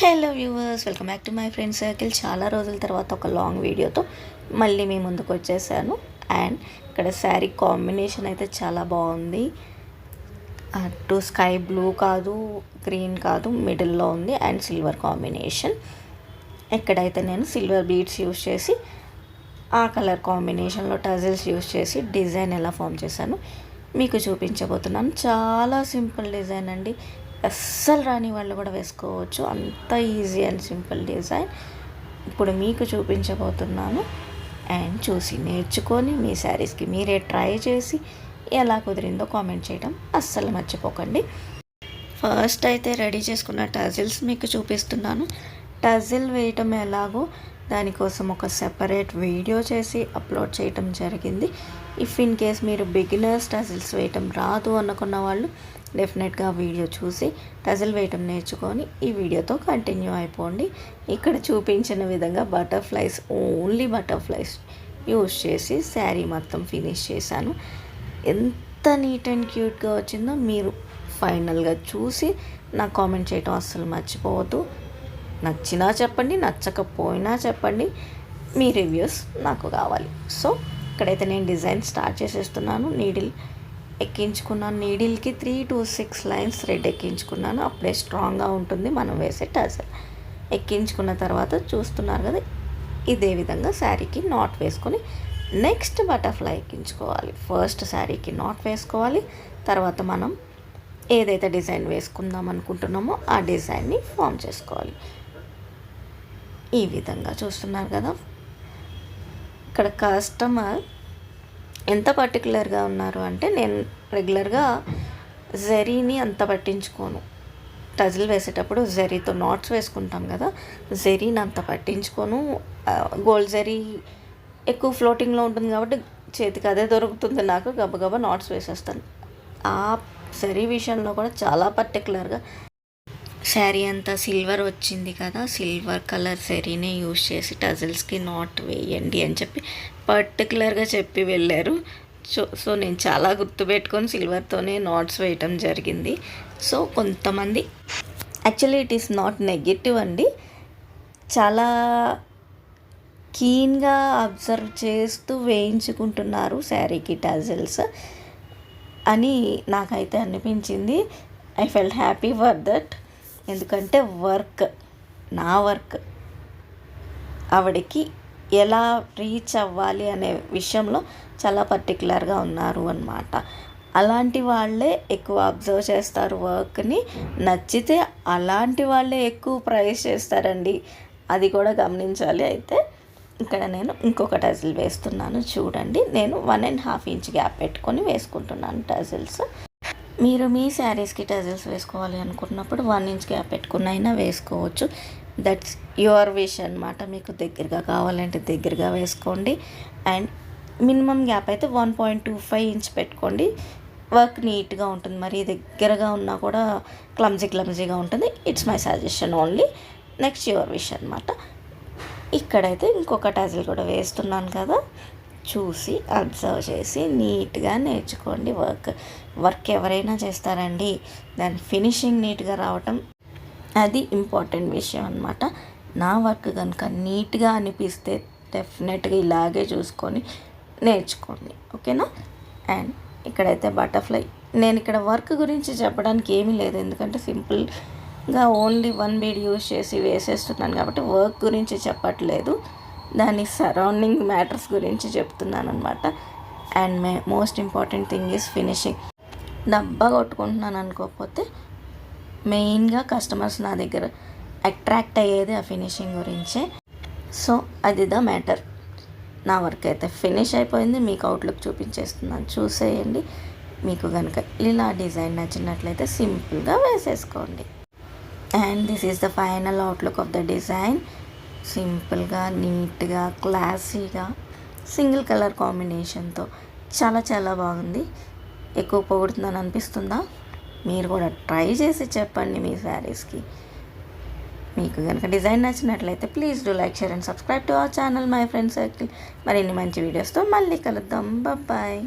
Hello viewers welcome back to my friend circle. చాలా రోజుల తర్వాత ఒక లాంగ్ వీడియోతో మళ్ళీ మీ ముందుకు వచ్చేసాను. అండ్ ఇక్కడ శారీ కాంబినేషన్ అయితే చాలా బాగుంది. అటు స్కై బ్లూ కాదు గ్రీన్ కాదు మిడిల్లో ఉంది అండ్ సిల్వర్ కాంబినేషన్. ఎక్కడైతే నేను సిల్వర్ బీడ్స్ యూస్ చేసి ఆ కలర్ కాంబినేషన్లో టజిల్స్ యూస్ చేసి డిజైన్ ఎలా ఫామ్ చేశాను మీకు చూపించబోతున్నాను. చాలా సింపుల్ డిజైన్ అండి. అస్సలు రాని వాళ్ళు కూడా వేసుకోవచ్చు. అంత ఈజీ అండ్ సింపుల్ డిజైన్. ఇప్పుడు మీకు చూపించబోతున్నాను. అండ్ చూసి నేర్చుకొని మీ శారీస్కి మీరే ట్రై చేసి ఎలా కుదిరిందో కామెంట్ చేయడం అస్సలు మర్చిపోకండి. ఫస్ట్ అయితే రెడీ చేసుకున్న టజిల్స్ మీకు చూపిస్తున్నాను. టజిల్ వేయటం ఎలాగో దానికోసం ఒక సెపరేట్ వీడియో చేసి అప్లోడ్ చేయటం జరిగింది. ఇఫ్ ఇన్ కేస్ మీరు బిగినర్స్ టజిల్స్ వేయటం రాదు అనుకున్న వాళ్ళు డెఫినెట్గా వీడియో చూసి టజిల్ వేయటం నేర్చుకొని ఈ వీడియోతో కంటిన్యూ అయిపోండి. ఇక్కడ చూపించిన విధంగా బటర్ఫ్లైస్ ఓన్లీ బటర్ఫ్లైస్ యూస్ చేసి శారీ మొత్తం ఫినిష్ చేశాను. ఎంత నీట్ అండ్ క్యూట్గా వచ్చిందో మీరు ఫైనల్గా చూసి నాకు కామెంట్ చేయటం అస్సలు మర్చిపోవద్దు. నచ్చినా చెప్పండి నచ్చకపోయినా చెప్పండి మీ రివ్యూస్ నాకు కావాలి. సో ఇక్కడైతే నేను డిజైన్ స్టార్ట్ చేసేస్తున్నాను. నీడిల్ ఎక్కించుకున్నాను. నీడిల్కి three to six lines thread ఎక్కించుకున్నాను. అప్పుడే స్ట్రాంగ్గా ఉంటుంది. మనం వేసే టజల్ ఎక్కించుకున్న తర్వాత చూస్తున్నారు కదా ఇదే విధంగా శారీకి నాట్ వేసుకొని నెక్స్ట్ బటర్ఫ్లై ఎక్కించుకోవాలి. ఫస్ట్ శారీకి నాట్ వేసుకోవాలి. తర్వాత మనం ఏదైతే డిజైన్ వేసుకుందాం అనుకుంటున్నామో ఆ డిజైన్ని ఫామ్ చేసుకోవాలి. ఈ విధంగా చూస్తున్నారు కదా. ఇక్కడ కస్టమర్ ఎంత పర్టికులర్గా ఉన్నారు అంటే నేను రెగ్యులర్గా జరీని అంత పట్టించుకోను. టజిల్ వేసేటప్పుడు జరీతో నాట్స్ వేసుకుంటాం కదా జరీని అంత పట్టించుకోను. గోల్డ్ జరీ ఎక్కువ ఫ్లోటింగ్లో ఉంటుంది కాబట్టి చేతికి అదే దొరుకుతుంది నాకు గబగబా నాట్స్ వేసేస్తాను. ఆ జరీ విషయంలో కూడా చాలా పర్టికులర్గా శారీ అంతా సిల్వర్ వచ్చింది కదా సిల్వర్ కలర్ శారీనే యూజ్ చేసి టజిల్స్కి నాట్ వేయండి అని చెప్పి పర్టికులర్గా చెప్పి వెళ్ళారు. సో సో నేను చాలా గుర్తుపెట్టుకొని సిల్వర్తోనే నాట్స్ వేయటం జరిగింది. సో కొంతమంది actually it is not negative అండి. చాలా కీన్గా అబ్జర్వ్ చేస్తూ వేయించుకుంటున్నారు శారీకి టజిల్స్ అని నాకైతే అనిపించింది. I felt happy for that. ఎందుకంటే వర్క్ నా వర్క్. ఆవిడకి ఎలా రీచ్ అవ్వాలి అనే విషయంలో చాలా పర్టికులర్గా ఉన్నారు అనమాట అలాంటి వాళ్ళే ఎక్కువ అబ్జర్వ్ చేస్తారు వర్క్ని. నచ్చితే అలాంటి వాళ్ళే ఎక్కువ ప్రైస్ చేస్తారండి. అది కూడా గమనించాలి అయితే. ఇక్కడ నేను ఇంకొక టజిల్ వేస్తున్నాను చూడండి. నేను one and half inch gap పెట్టుకొని వేసుకుంటున్నాను టజిల్స్. మీరు మీ శారీస్కి టజిల్స్ వేసుకోవాలి అనుకున్నప్పుడు వన్ ఇంచ్ గ్యాప్ పెట్టుకున్న అయినా వేసుకోవచ్చు. దట్స్ యువర్ విష్ అనమాట మీకు దగ్గరగా కావాలంటే దగ్గరగా వేసుకోండి. అండ్ మినిమం గ్యాప్ అయితే one point two five inch పెట్టుకోండి. వర్క్ నీట్గా ఉంటుంది. మరి దగ్గరగా ఉన్నా కూడా క్లమ్జీ క్లమ్జీగా ఉంటుంది. It's my suggestion only next your wish అనమాట ఇక్కడైతే ఇంకొక టజిల్ కూడా వేస్తున్నాను కదా. చూసి అబ్జర్వ్ చేసి నీట్గా నేర్చుకోండి వర్క్. వర్క్ ఎవరైనా చేస్తారండి. దాని ఫినిషింగ్ నీట్గా రావటం అది ఇంపార్టెంట్ విషయం అనమాట నా వర్క్ కనుక నీట్గా అనిపిస్తే డెఫినెట్గా ఇలాగే చూసుకొని నేర్చుకోండి. ఓకేనా? అండ్ ఇక్కడైతే బటర్ఫ్లై. నేను ఇక్కడ వర్క్ గురించి చెప్పడానికి ఏమీ లేదు. ఎందుకంటే సింపుల్గా ఓన్లీ వన్ బీడ్ యూజ్ చేసి వేసేస్తున్నాను కాబట్టి వర్క్ గురించి చెప్పట్లేదు. దాని సరౌండింగ్ మ్యాటర్స్ గురించి చెప్తున్నాను అనమాట and may most important thing is finishing డబ్బా కొట్టుకుంటున్నాను అనుకోకపోతే మెయిన్గా కస్టమర్స్ నా దగ్గర అట్రాక్ట్ అయ్యేది ఆ ఫినిషింగ్ గురించే. సో అది ద మ్యాటర్ నా వర్క్ అయితే ఫినిష్ అయిపోయింది మీకు అవుట్లుక్ చూపించేస్తున్నాను. చూసేయండి. మీకు కనుక ఇలా డిజైన్ నచ్చినట్లయితే సింపుల్గా వేసేసుకోండి. And this is the final outlook of the design సింపుల్గా నీట్గా క్లాసీగా సింగిల్ కలర్ కాంబినేషన్తో చాలా చాలా బాగుంది. ఎక్కువ పొగుడుతుందని అనిపిస్తుందా? మీరు కూడా ట్రై చేసి చెప్పండి మీ శారీస్కి. మీకు కనుక డిజైన్ నచ్చినట్లయితే please do like share and subscribe to our channel my friends circle. మరిన్ని మంచి వీడియోస్తో మళ్ళీ కలుద్దాం. బాయ్.